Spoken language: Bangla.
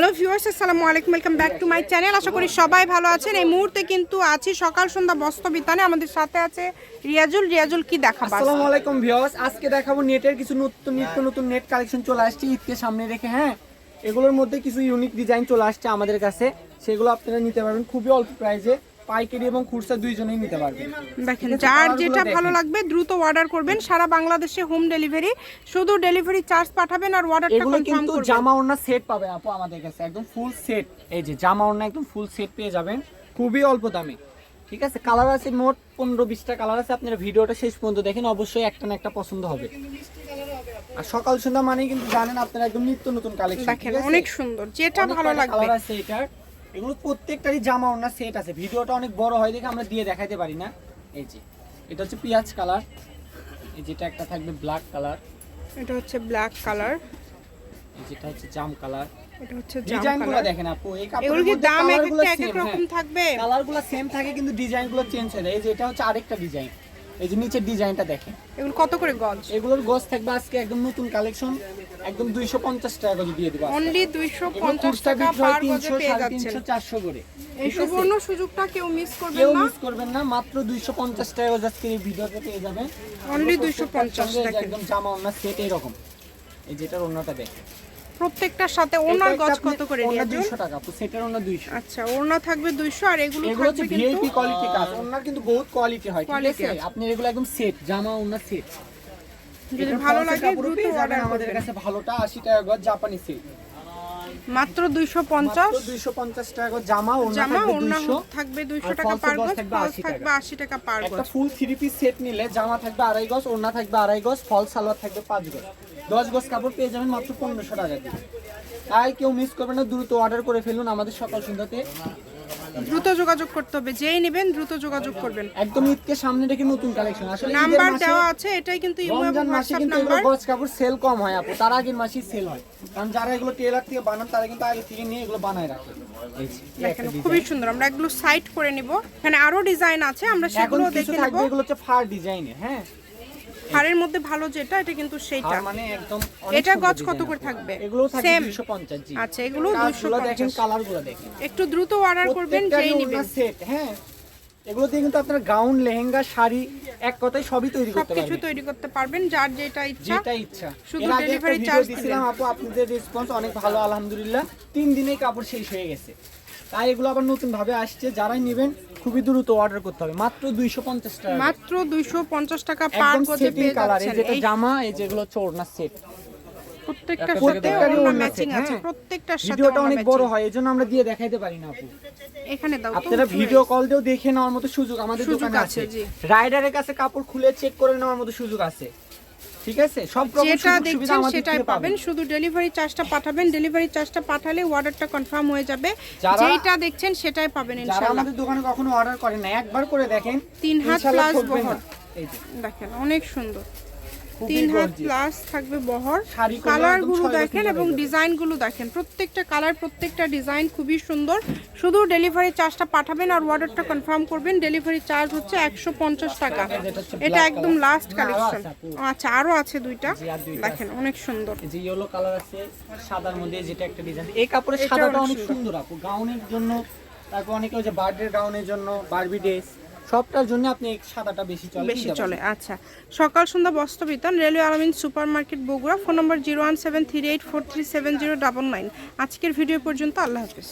হ্যালো ভিউয়ার্স, আসসালামু আলাইকুম welcome back to my channel আশা করি সবাই ভালো আছেন। এই মুহূর্তে কিন্তু আছি সকাল সন্ধ্যা বস্ত্র বিতানে। আমাদের সাথে আছে রিয়াজুল। রিয়াজুল, কি দেখাবো? আসসালামু আলাইকুম ভিউয়ার্স। আজকে দেখাবো নেটের কিছু নতুন, নিত্য নতুন নেট কালেকশন চলে আসছে ঈদকে সামনে রেখে হ্যাঁ? এগুলোর মধ্যে কিছু ইউনিক ডিজাইন চলে আসছে আমাদের কাছে। সেগুলো আপনারা নিতে পারবেন খুবই অল্প প্রাইসে পাইকারি এবং খুচরা দুইজনেই নিতে পারবেন দেখেন যার যেটা ভালো লাগবে দ্রুত অর্ডার করবেন। সারা বাংলাদেশে হোম ডেলিভারি শুধু ডেলিভারি চার্জ পাঠাবেন আর অর্ডারটা কনফার্ম কিন্তু জামা ওড়না সেট পাবে আপু আমাদের কাছে একদম ফুল সেট এই যে জামা ওড়না একদম ফুল সেট পেয়ে যাবেন খুবই অল্প দামে। ঠিক আছে কালার আছে মোট পনেরো বিশটা কালার আছে আপনারা ভিডিওটা শেষ পর্যন্ত দেখেন অবশ্যই একটা না একটা পছন্দ হবে। আর সকাল সন্ধ্যা মানেই কিন্তু জানেন আপনারা একদম নিত্য নতুন কালেকশন দেখেন অনেক সুন্দর যেটা ভালো লাগবে। কালার আছে এটার? এগুলো প্রত্যেকটারই জামা ওড়না সেট আছে। ভিডিওটা অনেক বড় হয় দেখে আমরা দিয়ে দেখাইতে পারি না। এই যে এটা হচ্ছে পেঁয়াজ কালার। এই যেটা একটা থাকবে ব্ল্যাক কালার। এটা হচ্ছে ব্ল্যাক কালার। এই যেটা হচ্ছে জাম কালার। এটা হচ্ছে জাম ডিজাইনগুলো কালার। দেখেন আপু এই এগুলো কি দাম এক একটা এক এক হ্যাঁ। রকম থাকবে? কালারগুলো সেম থাকে কিন্তু ডিজাইনগুলো চেঞ্জ হয়ে যায় এই যে এটা হচ্ছে আরেকটা ডিজাইন এই যে নিচের ডিজাইনটা দেখেন। এগুলো কত করে গজ? এগুলোর গোস থাকবে আজকে একদম নতুন কালেকশন একদম দুইশো পঞ্চাশ টাকা করে দিয়ে দেবো অনলি দুইশো এগুলো পঞ্চাশ খুচরা টাকা পার গজে পেয়ে যাচ্ছেন। তিনশো চারশো করে। এই সুবর্ণ সুযোগটা কেউ মিস করবেন কেউ মিস করবেন না মাত্র দুইশো পঞ্চাশ টাকা করে আজকে এই ভিডিওতে পেয়ে যাবেন। অনলি এগুলো দুইশো প্রত্যেকটার পঞ্চাশ সঙ্গে এই যে দেখেন। একদম জামা ওনার সেট এরকম। এই যেটার অন্যটা দেখেন। প্রত্যেকটার সাথে ওনার গজ কত করে নিয়ে রিয়াজুল দুইশো টাকা সেটার ওনা 200 আচ্ছা ওড়না থাকবে দুইশো আর এগুলো এগুলো থাকবে কিন্তু ভিআইপি কোয়ালিটি কাজ ওনার কিন্তু বহুত কোয়ালিটি হয় ঠিক আছে। আপনি এগুলো একদম সেট জামা ওনার সেট যদি ভালো লাগে দ্রুত অর্ডার আমাদের কাছে ভালোটা 80 টাকা গজ জাপানি সেট মাত্র দুইশো পঞ্চাশ? 250 টাকা জামা থাকবে ওড়না 200 থাকবে দুইশো আর টাকা পার গজ থাকবে 80 টাকা। পার গজ। একটা ফুল থ্রি পিস সেট নিলে জামা থাকবে আড়াই গজ ওড়না থাকবে আড়াই গজ ফল সালোয়ার থাকবে পাঁচ গজ। দশ গজ কাপড় পেয়ে যাবেন মাত্র পনেরোশো টাকা দিয়ে। তাই কেউ মিস করবেন না দ্রুত অর্ডার করে ফেলুন আমাদের সকাল সন্ধ্যাতে দ্রুত যোগাযোগ করতে হবে। যেই নেবেন দ্রুত যোগাযোগ করবেন। একদম ঈদকে সামনে রেখে নতুন কালেকশন আসলে নাম্বার দেওয়া আছে এটাই কিন্তু ইমো এবং এগুলো নাম্বার গজ কাপড় সেল কম হয় আপু। তার আগের মাসেই সেল হয়। কারণ যারা এগুলো টেলার থেকে বানান তারা কিন্তু আগে থেকে নিয়ে এগুলো বানায় রাখে। দেখেন খুবই সুন্দর। আমরা এগুলো সাইড করে নিব। এখানে আরও ডিজাইন আছে আমরা সেগুলো দেখে নেব। এগুলো হচ্ছে ফার ডিজাইনের হ্যাঁ? হাড়ের মধ্যে ভালো যেটা এটা কিন্তু সেইটা। মানে একদম এটা গজ কত করে থাকবে? এগুলো থাকবে 250 জি। আচ্ছা এগুলো দুইশো কাজগুলো দেখেন কালারগুলো দেখেন। একটু দ্রুত অর্ডার করবেন যেই নেবেন। সেট হ্যাঁ। এগুলো দিয়ে কিন্তু আপনার গাউন লেহেঙ্গা শাড়ি এক কথায় সবই তৈরি করতে সবকিছু তৈরি করতে পারবেন যার যেটা ইচ্ছা। যেটা ইচ্ছা। শুধু ভিডিও charge দিছিলাম আপু আপনাদের রেসপন্স অনেক ভালো আলহামদুলিল্লাহ। তিন দিনেই কাপড় শেষ হয়ে গেছে। তাই এগুলো আবার নতুন ভাবে আসছে। যারাই নেবেন খুবই দ্রুত অর্ডার করতে হবে। মাত্র দুইশো পঞ্চাশ টাকা মাত্র দুইশো পঞ্চাশ টাকা পার সেটিং পেয়ে যাচ্ছেন। এই জামা এই যেগুলো হচ্ছে ওড়না সেট প্রত্যেকটার সাথে প্রত্যেকটারই ম্যাচিং আছে হ্যাঁ। প্রত্যেকটার সাথে ভিডিওটা অনেক বড় হয় এজন্য আমরা দিয়ে দেখাইতে পারি না আপু। এখানে দাও আপনারা ভিডিও কল দিয়েও দেখে নেওয়ার মতো সুযোগ আমাদের দোকানে আছে, রাইডারের কাছে কাপড় খুলে চেক করে নেওয়ার মতো সুযোগ আছে। ঠিক আছে? সব যেটা দেখছেন সেটাই পাবেন। শুধু ডেলিভারি চার্জটা পাঠাবেন ডেলিভারি চার্জটা পাঠালে অর্ডারটা কনফার্ম হয়ে যাবে। যেইটা দেখছেন সেটাই পাবেন ইনশাআল্লাহ। আমাদের দোকানে কখনো অর্ডার করেন না একবার করে দেখেন তিন হাত বহর। দেখেন অনেক সুন্দর। তিন হাত প্লাস থাকবে বহর। কালারগুলো দেখেন এবং ডিজাইনগুলো দেখেন। প্রত্যেকটা কালার প্রত্যেকটা ডিজাইন খুবই সুন্দর। শুধু ডেলিভারি চার্জটা পাঠাবেন আর অর্ডারটা কনফার্ম করবেন। ডেলিভারি চার্জ হচ্ছে একশো পঞ্চাশ টাকা। এটা একদম লাস্ট কালেকশন আচ্ছা আরও আছে দুইটা। দেখেন অনেক সুন্দর। যে ইয়েলো কালার আছে সাদার মধ্যে যেটা একটা ডিজাইন এই কাপড়ের সাদাটা অনেক সুন্দর। আপু। গাউনের জন্য তারপর অনেকে যে বার্থডে গাউনের জন্য বারবি ড্রেস সবটার জন্য আপনি সাদাটা বেশি চলে বেশি চলে আচ্ছা। সকাল সন্ধ্যা বস্ত্র বিতান railway Alamin super market Bogura phone number zero one seven three eight four three seven zero double nine. আজকের ভিডিও পর্যন্ত আল্লাহ হাফিজ।